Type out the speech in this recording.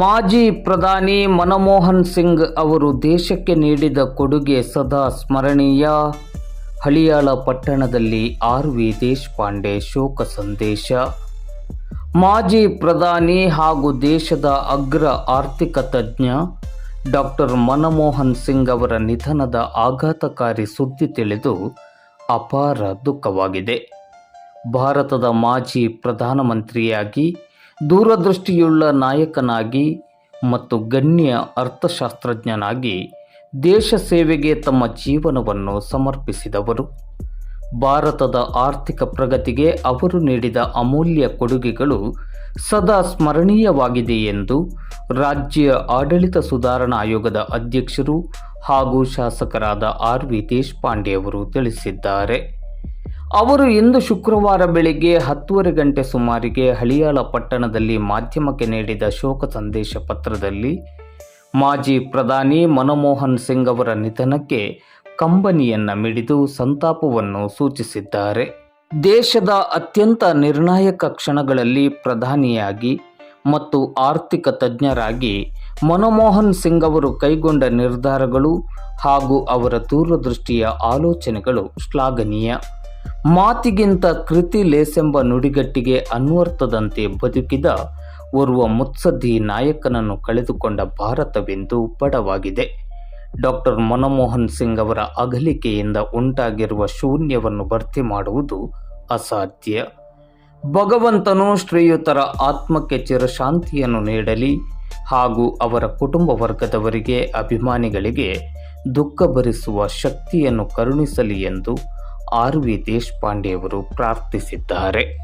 ಮಾಜಿ ಪ್ರಧಾನಿ ಮನಮೋಹನ್ ಸಿಂಗ್ ಅವರು ದೇಶಕ್ಕೆ ನೀಡಿದ ಕೊಡುಗೆ ಸದಾ ಸ್ಮರಣೀಯ. ಹಳಿಯಾಳ ಪಟ್ಟಣದಲ್ಲಿ ಆರ್ ವಿ ದೇಶಪಾಂಡೆ ಶೋಕ ಸಂದೇಶ. ಮಾಜಿ ಪ್ರಧಾನಿ ಹಾಗೂ ದೇಶದ ಅಗ್ರ ಆರ್ಥಿಕ ತಜ್ಞ ಡಾಕ್ಟರ್ ಮನಮೋಹನ್ ಸಿಂಗ್ ಅವರ ನಿಧನದ ಆಘಾತಕಾರಿ ಸುದ್ದಿ ತಿಳಿದು ಅಪಾರ ದುಃಖವಾಗಿದೆ. ಭಾರತದ ಮಾಜಿ ಪ್ರಧಾನಮಂತ್ರಿಯಾಗಿ ದೂರದೃಷ್ಟಿಯುಳ್ಳ ನಾಯಕನಾಗಿ ಮತ್ತು ಗಣ್ಯ ಅರ್ಥಶಾಸ್ತ್ರಜ್ಞನಾಗಿ ದೇಶ ಸೇವೆಗೆ ತಮ್ಮ ಜೀವನವನ್ನು ಸಮರ್ಪಿಸಿದವರು. ಭಾರತದ ಆರ್ಥಿಕ ಪ್ರಗತಿಗೆ ಅವರು ನೀಡಿದ ಅಮೂಲ್ಯ ಕೊಡುಗೆಗಳು ಸದಾ ಸ್ಮರಣೀಯವಾಗಿದೆ ಎಂದು ರಾಜ್ಯ ಆಡಳಿತ ಸುಧಾರಣಾ ಆಯೋಗದ ಅಧ್ಯಕ್ಷರು ಹಾಗೂ ಶಾಸಕರಾದ ಆರ್ ವಿ ದೇಶಪಾಂಡೆ ಅವರು ತಿಳಿಸಿದ್ದಾರೆ. ಅವರು ಇಂದು ಶುಕ್ರವಾರ ಬೆಳಿಗ್ಗೆ ಹತ್ತೂವರೆ ಗಂಟೆ ಸುಮಾರಿಗೆ ಹಳಿಯಾಳ ಪಟ್ಟಣದಲ್ಲಿ ಮಾಧ್ಯಮಕ್ಕೆ ನೀಡಿದ ಶೋಕ ಸಂದೇಶ ಪತ್ರದಲ್ಲಿ, ಮಾಜಿ ಪ್ರಧಾನಿ ಮನಮೋಹನ್ ಸಿಂಗ್ ಅವರ ನಿಧನಕ್ಕೆ ಕಂಬನಿಯನ್ನು ಮಿಡಿದು ಸಂತಾಪವನ್ನು ಸೂಚಿಸಿದ್ದಾರೆ. ದೇಶದ ಅತ್ಯಂತ ನಿರ್ಣಾಯಕ ಕ್ಷಣಗಳಲ್ಲಿ ಪ್ರಧಾನಿಯಾಗಿ ಮತ್ತು ಆರ್ಥಿಕ ತಜ್ಞರಾಗಿ ಮನಮೋಹನ್ ಸಿಂಗ್ ಅವರು ಕೈಗೊಂಡ ನಿರ್ಧಾರಗಳು ಹಾಗೂ ಅವರ ದೂರದೃಷ್ಟಿಯ ಆಲೋಚನೆಗಳು ಶ್ಲಾಘನೀಯ. ಮಾತಿಗಿಂತ ಕೃತಿ ಲೇಸೆಂಬ ನುಡಿಗಟ್ಟಿಗೆ ಅನ್ವರ್ಥದಂತೆ ಬದುಕಿದ ಓರ್ವ ಮುತ್ಸದ್ದಿ ನಾಯಕನನ್ನು ಕಳೆದುಕೊಂಡ ಭಾರತವೆಂದು ಬಡವಾಗಿದೆ. ಡಾಕ್ಟರ್ ಮನಮೋಹನ್ ಸಿಂಗ್ ಅವರ ಅಗಲಿಕೆಯಿಂದ ಉಂಟಾಗಿರುವ ಶೂನ್ಯವನ್ನು ಭರ್ತಿ ಮಾಡುವುದು ಅಸಾಧ್ಯ. ಭಗವಂತನು ಶ್ರೀಯುತರ ಆತ್ಮಕ್ಕೆ ಚಿರಶಾಂತಿಯನ್ನು ನೀಡಲಿ ಹಾಗೂ ಅವರ ಕುಟುಂಬ ವರ್ಗದವರಿಗೆ, ಅಭಿಮಾನಿಗಳಿಗೆ ದುಃಖ ಭರಿಸುವ ಶಕ್ತಿಯನ್ನು ಕರುಣಿಸಲಿ ಎಂದು ಆರ್ ವಿ ದೇಶಪಾಂಡೆಯವರು ಪ್ರಾರ್ಥಿಸಿದ್ದಾರೆ.